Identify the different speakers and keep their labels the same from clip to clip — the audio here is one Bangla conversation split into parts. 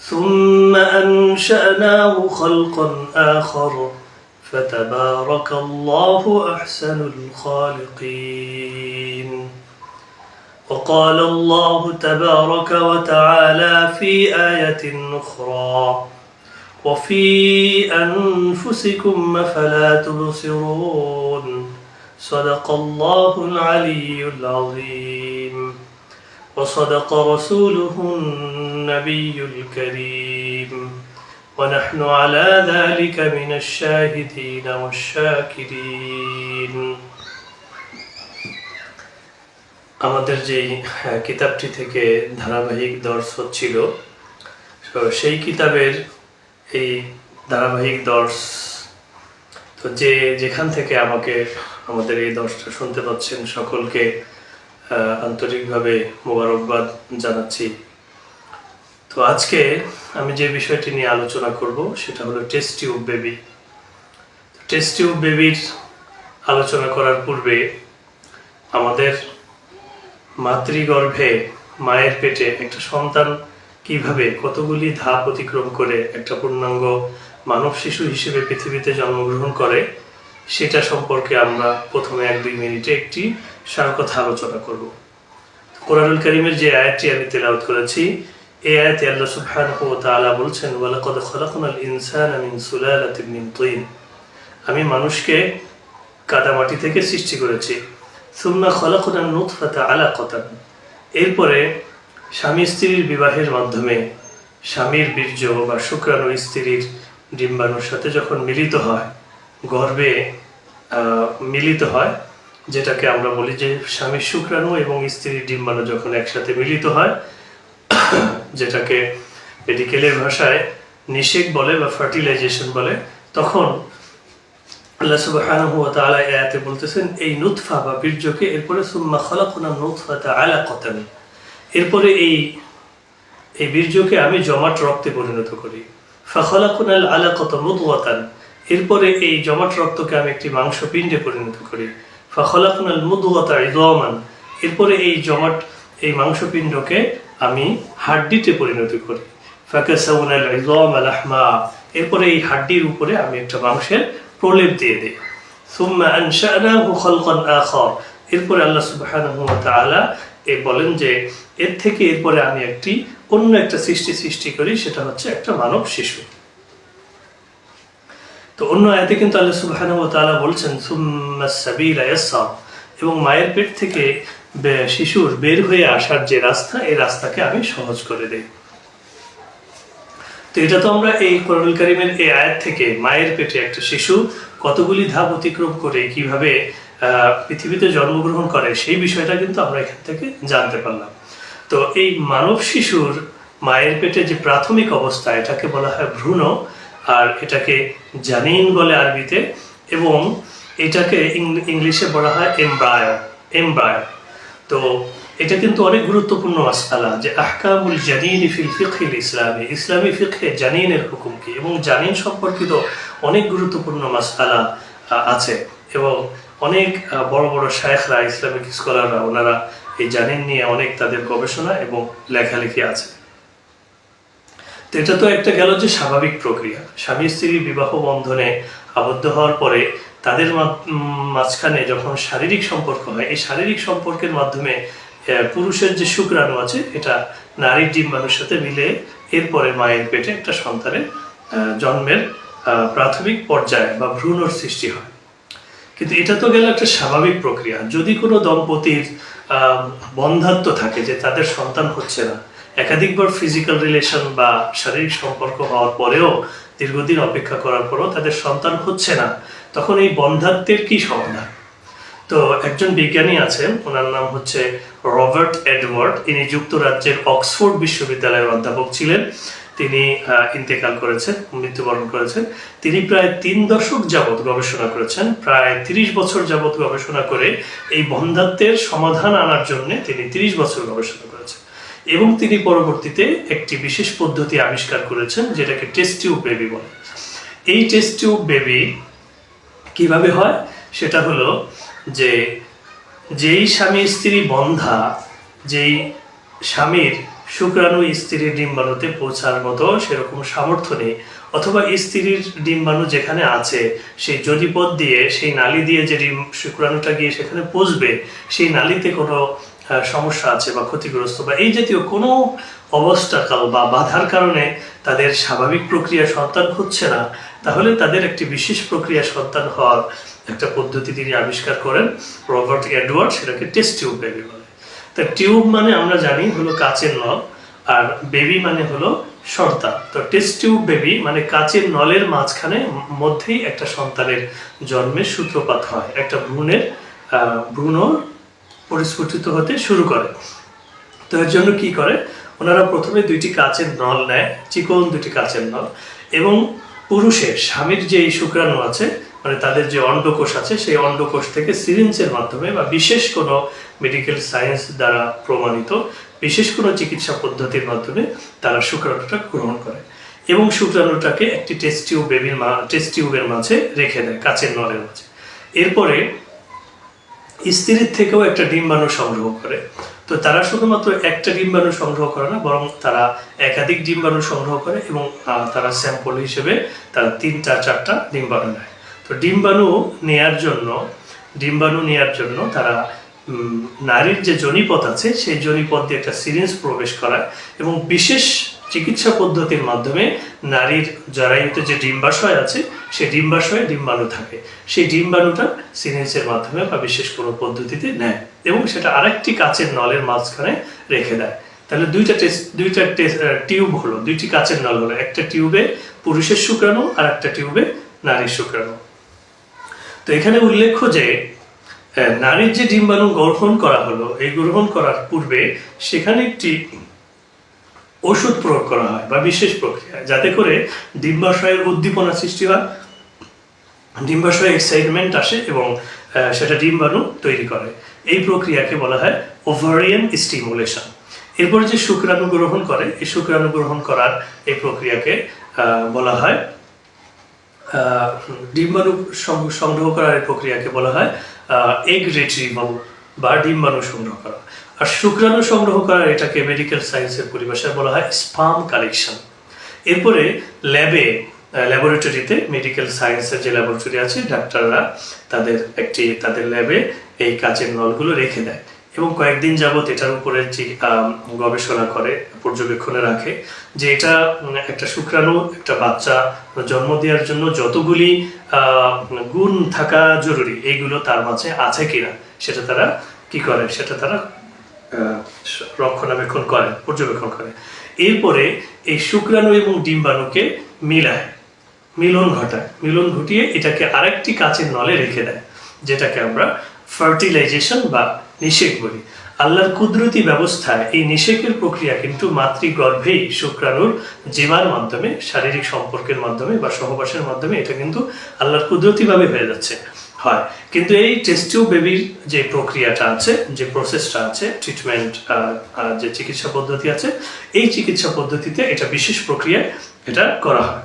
Speaker 1: ثم أنشأناه خلقا آخر. فتبارك الله أحسن الخالقين. وقال الله تبارك وتعالى في آية أخرى وفي أنفسكم فلا تبصرون. صدق الله العلي العظيم. وصدق رسوله النبي الكريم ونحن على ذلك من الشاهدين والشاكرين আমাদের যে কিতাবটি থেকে ধারাবাহিক দর্শ হচ্ছিল তো সেই কিতাবের এই ধারাবাহিক দর্শ তো যে যেখান থেকে আমাকে আমাদের এই দর্শটা শুনতে পাচ্ছেন সকলকে আহ, আন্তরিকভাবে মোবারকবাদ জানাচ্ছি তো আজকে আমি যে বিষয়টি নিয়ে আলোচনা করব, সেটা হলো test tube baby test tube বেবির আলোচনা করার পূর্বে আমাদের মাতৃগর্ভে মায়ের পেটে একটা সন্তান কীভাবে কতগুলি ধাপ অতিক্রম করে একটা পূর্ণাঙ্গ মানব শিশু হিসেবে পৃথিবীতে জন্মগ্রহণ করে, সেটা সম্পর্কে আমরা প্রথমে এক দুই মিনিটে একটি সার কথা আলোচনা করব। কোরআনুল করিমের যে আয়াতটি আমি তেলাওয়াত করেছি এই আয়াতে আল্লাহ সুবহানাহু ওয়া তাআলা বলছেন, ওয়ালাকাদ খালাকনাল ইনসানা মিন সুলালাতিন মিন তিন। আমি মানুষকে কাদামাটি থেকে সৃষ্টি করেছি। সুম্মা খলাকনান নুতফাতা আলাকাতান। এরপরে স্বামী স্ত্রীর বিবাহের মাধ্যমে স্বামীর বীর্য বা শুক্রাণু স্ত্রীর ডিম্বাণুর সাথে যখন মিলিত হয় গর্ভে মিলিত হয়, যেটাকে আমরা বলি যে স্বামীর শুক্রাণু এবং স্ত্রীর ডিম্বাণু যখন একসাথে মিলিত হয় যেটাকে মেডিকেলের ভাষায় নিষেক বলে বা ফার্টিলাইজেশন বলে, তখন আল্লাহ বলতেছেন, এই বা বীর্যকে এরপরে সুম্মা এরপরে এই এই বীর্যকে আমি জমাট রক্তে পরিণত করি। ফাখলাকুনাল আলাকাতা মুদওয়াতান এরপরে এই জমাট রক্তকে আমি একটি মাংসপিণ্ডে পরিণত করি। ফাখলাকুনাল মুদওয়াতা ইদামান এরপরে এই জমাট, এই মাংসপিণ্ডকে আমি হাড্ডিতে পরিণত করি। এরপরে এই হাড্ডির উপরে আমি একটা মাংসের প্রলেপ দিয়ে দিই। এরপরে আল্লাহ সুবহানাহু তাআলা এ বলেন যে, এর থেকে এরপরে আমি একটি অন্য একটা সৃষ্টি সৃষ্টি করি, সেটা হচ্ছে একটা মানব শিশু। তো অন্য আয়াতে কিন্তু আল্লাহ সুবহানাহু তাআলা বলছেন, সুম্মা সাবিলা ইয়াসসার। এবং মায়ের পেট থেকে শিশুর বের হয়ে আসার যে রাস্তা, এই রাস্তাকে আমি সহজ করে দেই। তো এটা তো আমরা এই কোরআনুল কারিমের এই আয়াত থেকে মায়ের পেটে একটা শিশু কতগুলি ধাপ অতিক্রম করে, কীভাবে পৃথিবীতে জন্মগ্রহণ করে, সেই বিষয়টা কিন্তু আমরা এখান থেকে জানতে পারলাম। তো এই মানব শিশুর মায়ের পেটে যে প্রাথমিক অবস্থা, এটাকে বলা হয় ভ্রূণ, আর এটাকে জানিন বলে আরবিতে, এবং এটাকে ইংলিশে বলা হয় এমব্রায় এমব্রায়। তো এটা কিন্তু অনেক গুরুত্বপূর্ণ মাসআলা যে আহকামুল জানিন ফিল ফিকহিল ইসলামী। ইসলামী ফিকহে জানিনের হুকুম কি? এবং জানিন সম্পর্কিত অনেক গুরুত্বপূর্ণ মাসআলা আহ, আছে। এবং অনেক বড় বড় শায়েখরা ইসলামিক স্কলাররা ওনারা এই জানিন নিয়ে অনেক তাদের গবেষণা এবং লেখালেখি আছে। তো এটা তো একটা গেল যে স্বাভাবিক প্রক্রিয়া। স্বামী স্ত্রীর বিবাহ বন্ধনে আবদ্ধ হওয়ার পরে তাদের মাঝখানে যখন শারীরিক সম্পর্ক হয় এই শারীরিক সম্পর্কের মাধ্যমে পুরুষের যে শুক্রাণু আছে এটা নারীর ডিম্বাণুর সাথে মিলে এরপরে মায়ের পেটে একটা সন্তানের জন্মের প্রাথমিক পর্যায়ে বা ভ্রূণর সৃষ্টি হয়। কিন্তু এটা তো গেল একটা স্বাভাবিক প্রক্রিয়া। যদি কোনো দম্পতির আহ, বন্ধাত্ব থাকে যে তাদের সন্তান হচ্ছে না একাধিকবার ফিজিক্যাল রিলেশন বা শারীরিক সম্পর্ক হওয়ার পরেও দীর্ঘদিন অপেক্ষা করার পরও তাদের সন্তান হচ্ছে না। তখন এই বন্ধাত্বের কি সমাধান? তো একজন বিজ্ঞানী আছেন, ওনার নাম হচ্ছে রবার্ট এডওয়ার্ড। ইনি যুক্তরাজ্যের অক্সফোর্ড বিশ্ববিদ্যালয়ের অধ্যাপক ছিলেন। তিনি ইন্তেকাল করেছেন, মৃত্যুবরণ করেছেন। তিনি প্রায় তিন দশক যাবৎ গবেষণা করেছেন। প্রায় তিরিশ বছর যাবৎ গবেষণা করে এই বন্ধাত্বের সমাধান আনার জন্য তিনি তিরিশ বছর গবেষণা করেছেন। এবং তিনি পরবর্তীতে একটি বিশেষ পদ্ধতি আবিষ্কার করেছেন, যেটাকে টেস্ট টিউব বেবি বলে। এই টেস্ট টিউব বেবি কীভাবে হয়? সেটা হলো যে, যেই স্বামী স্ত্রী বন্ধা, যেই স্বামীর শুক্রাণু স্ত্রীর ডিম্বাণুতে পৌঁছার মতো সেরকম সামর্থ্য নেই, অথবা স্ত্রীর ডিম্বাণু যেখানে আছে, সেই যদিপথ দিয়ে, সেই নালী দিয়ে যে ডিম, শুক্রাণুটা গিয়ে সেখানে পৌঁছবে, সেই নালীতে কোনো সমস্যা আছে বা ক্ষতিগ্রস্ত বা এই জাতীয় কোনো অবস্থাকাল বা বাধার কারণে তাদের স্বাভাবিক প্রক্রিয়া সন্তান হচ্ছে না তাহলে তাদের একটি বিশেষ প্রক্রিয়া সন্তান হওয়ার একটা পদ্ধতি তিনি আবিষ্কার করেন রবার্ট এডওয়ার্ড সেটাকে টেস্ট টিউব বেবি বলে। তা টিউব মানে আমরা জানি হলো কাচের নল আর বেবি মানে হলো সন্তান। তো টেস্ট টিউব বেবি মানে কাচের নলের মাঝখানে মধ্যেই একটা সন্তানের জন্মের সূত্রপাত হয় একটা ভ্রূণের আহ, ভ্রূণ পরিস্ফুটিত হতে শুরু করে। তো এর জন্য কি করে? ওনারা প্রথমে দুইটি কাচের নল নেয়, চিকন দুটি কাচের নল, এবং পুরুষের স্বামীর যে শুক্রাণু আছে মানে তাদের যে অন্ডকোষ আছে, সেই অন্ডকোষ থেকে সিরিঞ্জের মাধ্যমে বা বিশেষ কোনো মেডিকেল সায়েন্স দ্বারা প্রমাণিত বিশেষ কোনো চিকিৎসা পদ্ধতির মাধ্যমে তারা শুক্রাণুটা গ্রহণ করে এবং শুক্রাণুটাকে একটি টেস্ট টিউব বেবির মা টেস্টিউবের মাঝে রেখে দেয়, কাচের নলের মাঝে। এরপরে স্ত্রীর থেকেও একটা ডিম্বাণু সংগ্রহ করে। তো তারা শুধুমাত্র একটা ডিম্বাণু সংগ্রহ করে না, বরং তারা একাধিক ডিম্বাণু সংগ্রহ করে এবং তারা স্যাম্পল হিসেবে তারা তিনটা, চারটা ডিম্বাণু নেয়। তো ডিম্বাণু নেয়ার জন্য ডিম্বাণু নেয়ার জন্য তারা নারীর যে জনিপথ আছে, সেই জনিপথ দিয়ে একটা সিরিঞ্জ প্রবেশ করায় এবং বিশেষ চিকিৎসা পদ্ধতির মাধ্যমে নারীর জরায়ুতে যে ডিম্বাশয় আছে, সেই ডিম্বাশয়ে ডিম্বাণু থাকে। সেই ডিম্বাণুটা সিরিঞ্জের মাধ্যমে বা বিশেষ কোনো পদ্ধতিতে নেয় এবং সেটা আরেকটি কাচের নলের মাঝখানে রেখে দেয়। তাহলে দুইটা টেস্ট দুইটা টিউব হলো, দুইটি কাচের নল হলো, একটা টিউবে পুরুষের শুক্রাণু আর একটা টিউবে নারীর শুক্রাণু। তো এখানে উল্লেখ্য যে নারীর যে ডিম্বাণু গ্রহণ করা হলো, এই গ্রহণ করার পূর্বে সেখানে একটি ওষুধ প্রয়োগ করা হয় বা বিশেষ প্রক্রিয়া যাতে করে ডিম্বাশয়ের উদ্দীপনা সৃষ্টি হয় ডিম্বাশয়ে এক্সাইটমেন্ট আসে এবং সেটা ডিম্বাণু তৈরি করে। এই প্রক্রিয়াকে বলা হয় ওভারিয়ান স্টিমুলেশন এরপরে যে শুক্রাণু গ্রহণ করে, এই শুক্রাণু গ্রহণ করার এই প্রক্রিয়াকে বলা হয় ডিম্বাণু সংগ্রহ করার এই প্রক্রিয়াকে বলা হয় এগ রিট্রিভাল বা ডিম্বাণু সংগ্রহ করা। আর শুক্রাণু সংগ্রহ করা এটাকে মেডিকেল সায়েন্সের পরিভাষায় বলা হয় স্পাম কালেকশন এরপরে ল্যাবে ল্যাবরেটরিতে মেডিকেল সায়েন্সের যে ল্যাবরেটরি আছে, ডাক্তাররা তাদের একটি, তাদের ল্যাবে এই কাচের নলগুলো রেখে দেয় এবং কয়েকদিন যাবত এটার উপরে যে গবেষণা করে, পর্যবেক্ষণে রাখে যে এটা একটা শুক্রাণু, একটা বাচ্চা জন্ম দেওয়ার জন্য যতগুলি গুণ থাকা জরুরি এইগুলো তার মাঝে আছে কিনা, সেটা তারা কি করে? সেটা তারা রক্ষণাবেক্ষণ করে, পর্যবেক্ষণ করে। এরপরে এই শুক্রাণু এবং ডিম্বাণুকে মিলায়, মিলন ঘটায়। মিলন ঘটিয়ে এটাকে আরেকটি কাচের নলে রেখে দেয়, যেটাকে আমরা ফার্টিলাইজেশন বা নিষেক বলি। আল্লাহর কুদরতি ব্যবস্থায় এই নিষেকের প্রক্রিয়া কিন্তু মাতৃগর্ভেই শুক্রাণুর জীবার মাধ্যমে, শারীরিক সম্পর্কের মাধ্যমে বা সহবাসের মাধ্যমে এটা কিন্তু আল্লাহর কুদরতিভাবে হয়ে যাচ্ছে। হয়। কিন্তু এই টেস্টিউ বেবির যে প্রক্রিয়াটা আছে, যে প্রসেসটা আছে ট্রিটমেন্ট যে চিকিৎসা পদ্ধতি আছে, এই চিকিৎসা পদ্ধতিতে এটা বিশেষ প্রক্রিয়া এটা করা হয়।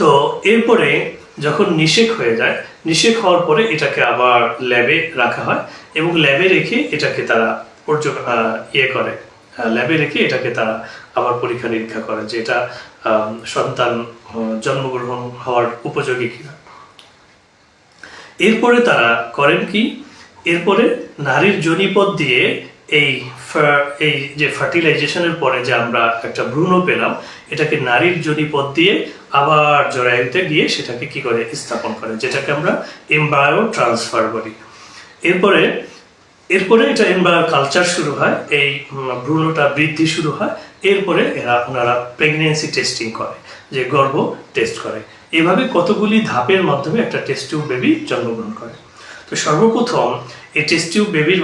Speaker 1: তো এরপরে যখন নিষেক হয়ে যায়, নিষেক হওয়ার পরে এটাকে আবার ল্যাবে রাখা হয় এবং ল্যাবে রেখে এটাকে তারা ইয়ে করে। ল্যাবে রেখে এটাকে তারা আবার পরীক্ষা নিরীক্ষা করে যে এটা সন্তান জন্মগ্রহণ হওয়ার উপযোগী কিনা। এরপরে তারা করেন কি? এরপরে নারীর জনিপথ দিয়ে এই এই যে ফার্টিলাইজেশনের পরে যে আমরা একটা ভ্রূণ পেলাম, এটাকে নারীর জনিপথ দিয়ে আবার জরায়ুতে গিয়ে সেটাকে কি করে স্থাপন করে? যেটাকে আমরা এমব্রায়ো ট্রান্সফার বলি। এরপরে এরপরে এটা এমব্রায়ো কালচার শুরু হয়, এই ভ্রূণটা বৃদ্ধি শুরু হয়, এরপরে এরা, ওনারা প্রেগনেন্সি টেস্টিং করে, যে গর্ভ টেস্ট করে। এভাবে কতগুলি ধাপের মাধ্যমে একটা টেস্ট টিউব বেবি জন্মগ্রহণ করে? তো সর্বপ্রথম এই টেস্ট টিউব বেবির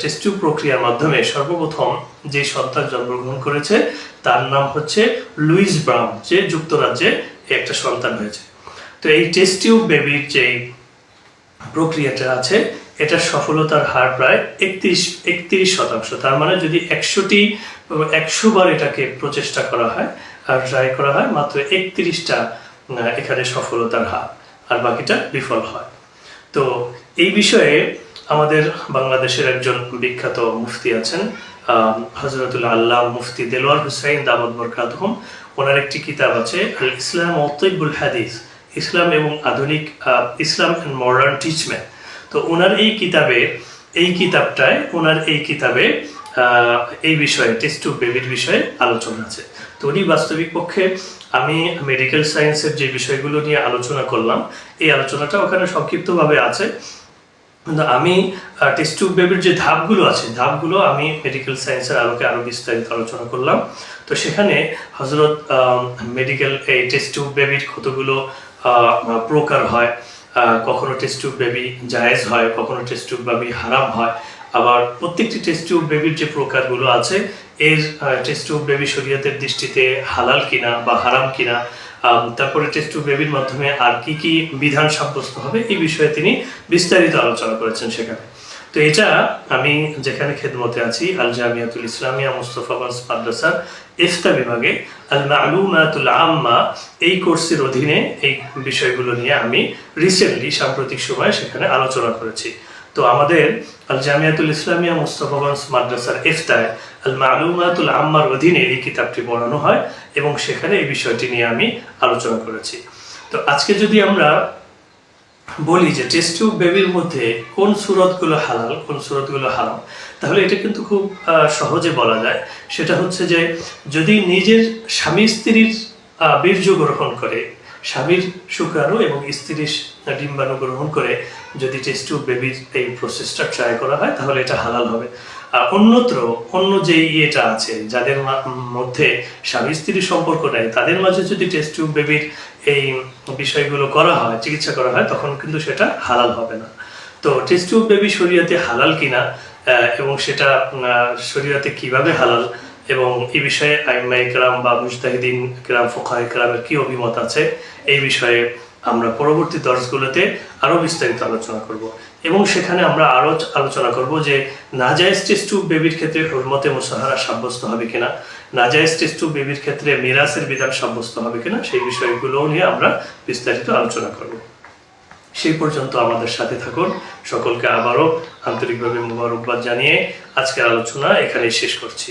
Speaker 1: টেস্ট টিউব প্রক্রিয়ার মাধ্যমে সর্বপ্রথম যে সন্তান জন্মগ্রহণ করেছে, তার নাম হচ্ছে লুইস ব্রাউন, যে যুক্তরাজ্যে একটা সন্তান হয়েছে। তো এই টেস্ট টিউব বেবির যেই প্রক্রিয়াটা আছে এটা সফলতার হার প্রায় একত্রিশ একত্রিশ শতাংশ। তার মানে যদি একশোটি, একশো বার এটাকে প্রচেষ্টা করা হয়, আর ট্রাই করা হয়, মাত্র একত্রিশটা এখানে সফলতার হার, আর বাকিটা বিফল হয়। তো এই বিষয়ে আমাদের বাংলাদেশের একজন বিখ্যাত মুফতি আছেন হজরতুল্লাহ আল্লাহ মুফতি দেলোয়ার হুসাইন দামদ বরকাতহম ওনার একটি কিতাব আছে ইসলাম অতৈবুল হাদিস, ইসলাম এবং আধুনিক ইসলাম অ্যান্ড মডার্ন টিচমেন্ট তো ওনার এই কিতাবে, এই কিতাবটায়, ওনার এই কিতাবে এই বিষয়ে টেস্ট টু বেবির বিষয়ে আলোচনা আছে। তো উনি বাস্তবিক পক্ষে আমি মেডিকেল সায়েন্সের যে বিষয়গুলো নিয়ে আলোচনা করলাম, এই আলোচনাটা ওখানে সংক্ষিপ্তভাবে আছে। কিন্তু আমি টেস্ট টিউব বেবির যে ধাপগুলো আছে, ধাপগুলো আমি মেডিকেল সায়েন্সের আলোকে আরও বিস্তারিত আলোচনা করলাম। তো সেখানে হজরত মেডিকেল এই টেস্ট টিউব বেবির কতগুলো প্রকার হয় কখনো টেস্ট টিউব বেবি জায়েজ হয়, কখনো টেস্ট টিউব বেবি হারাম হয় আবার প্রত্যেকটি টেস্ট টিউব বেবির যে প্রকারগুলো আছে, এর টেস্ট টিউব বেবি শরীয়তের দৃষ্টিতে হালাল কিনা বা হারাম কিনা তারপরে টেস্ট টিউব বেবির মাধ্যমে আর কি কি বিধান সাব্যস্ত হবে, এই বিষয়ে তিনি বিস্তারিত আলোচনা করেছেন সেখানে। তো এটা আমি যেখানে খেদমতে আছি আল জামিয়াতুল ইসলামিয়া মুস্তফাগঞ্জ মাদ্রাসার ইফতা বিভাগে আল মালুমাতুল আম্মা এই কোর্সের অধীনে এই বিষয়গুলো নিয়ে আমি রিসেন্টলি সাম্প্রতিক সময়ে সেখানে আলোচনা করেছি। তো আমাদের আল জামিয়াতুল ইসলামিয়া মুস্তফাগঞ্জ মাদ্রাসার ইফতায় আল মালুমাতুল আম্মার অধীনে এই কিতাবটি পড়ানো হয় এবং সেখানে এই বিষয়টি নিয়ে আমি আলোচনা করেছি। তো আজকে যদি আমরা বলি যে টেস্ট টিউব বেবির মধ্যে কোন সুরতগুলো হালাল, কোন সুরতগুলো হারাম, তাহলে এটা কিন্তু খুব সহজে বলা যায়। সেটা হচ্ছে যে যদি নিজের স্বামী স্ত্রীর বীর্য গ্রহণ করে স্বামীর শুক্রাণু এবং স্ত্রীর ডিম্বাণু গ্রহণ করে যদি টেস্ট টিউব বেবির এই প্রসেসটা ট্রাই করা হয়, তাহলে এটা হালাল হবে। আর অন্যত্র, অন্য যে ইয়েটা আছে, যাদের মধ্যে স্বামী স্ত্রীর সম্পর্ক নেই, তাদের মাঝে যদি টেস্ট টিউব বেবির এই বিষয়গুলো করা হয়, চিকিৎসা করা হয়, তখন কিন্তু সেটা হালাল হবে না। তো টেস্ট টিউব বেবি শরীয়তে হালাল কিনা এবং সেটা শরীয়তে কীভাবে হালাল এবং এই বিষয়ে আইম্মা ইকরাম বা মুজতাহিদিন ইকরাম ফোকা ইকরামের কি অভিমত আছে, এই বিষয়ে আমরা পরবর্তী দর্শগুলোতে আরও বিস্তারিত আলোচনা করব। এবং সেখানে আমরা আরও আলোচনা করব যে টেস্ট টিউব বেবির ক্ষেত্রে হরমতে মুসাহারা সাব্যস্ত হবে কিনা টেস্ট টিউব বেবির ক্ষেত্রে মিরাসের বিধান সাব্যস্ত হবে কিনা, সেই বিষয়গুলো নিয়ে আমরা বিস্তারিত আলোচনা করব। সেই পর্যন্ত আমাদের সাথে থাকুন। সকলকে আবারও আন্তরিকভাবে মুবারকবাদ জানিয়ে আজকের আলোচনা এখানেই শেষ করছি।